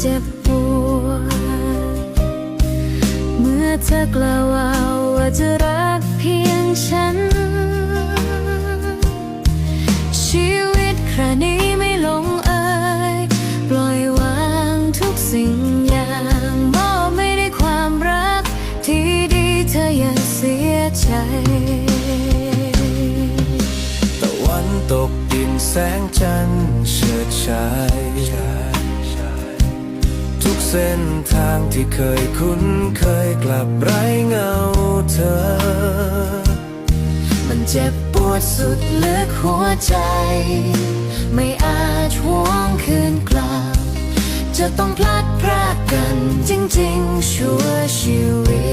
เจ็บปวด เมื่อเธอกล่าวว่าจะรักเพียงฉัน ชีวิตครั้นี้ไม่ลงอ่ยปล่อยวางทุกสิ่งอย่างมอบไม่ได้ความรัก ที่ดีเธออย่าเสียใจตะวันตกดินแสงจันทร์เฉิดฉาย เส้นทางที่เคยคุ้นเคยกลับไร้เงาเธอ มันเจ็บปวดสุดลึกหัวใจ ไม่อาจหวงคืนกลับ จะต้องพลัดพรากกันจริงๆ ชั่วชีวิต